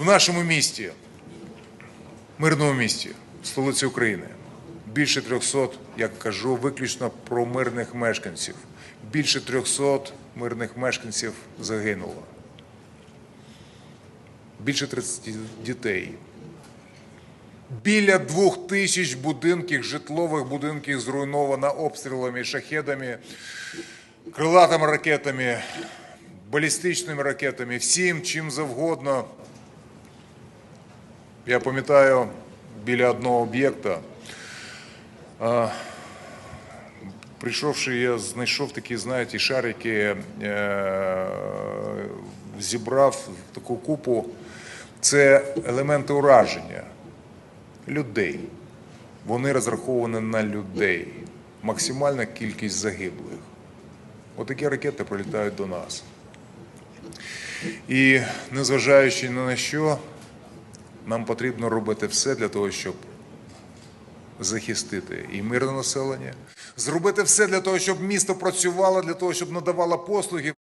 В нашому місті, мирному місті, столиці України, більше 300, як кажу, виключно про мирних мешканців. Більше 300 мирних мешканців загинуло. Більше 30 дітей. Біля двох тисяч будинків, житлових будинків зруйновано обстрілами, шахедами, крилатими ракетами, балістичними ракетами, всім чим завгодно. Я пам'ятаю біля одного об'єкта. Прийшовши, я знайшов такі, знаєте, шарики, е, зібрав таку купу. Це елементи ураження людей. Вони розраховані на людей. Максимальна кількість загиблих. Отакі ракети прилітають до нас. І незважаючи на що, нам потрібно робити все для того, щоб захистити і мирне населення, зробити все для того, щоб місто працювало, для того, щоб надавало послуги.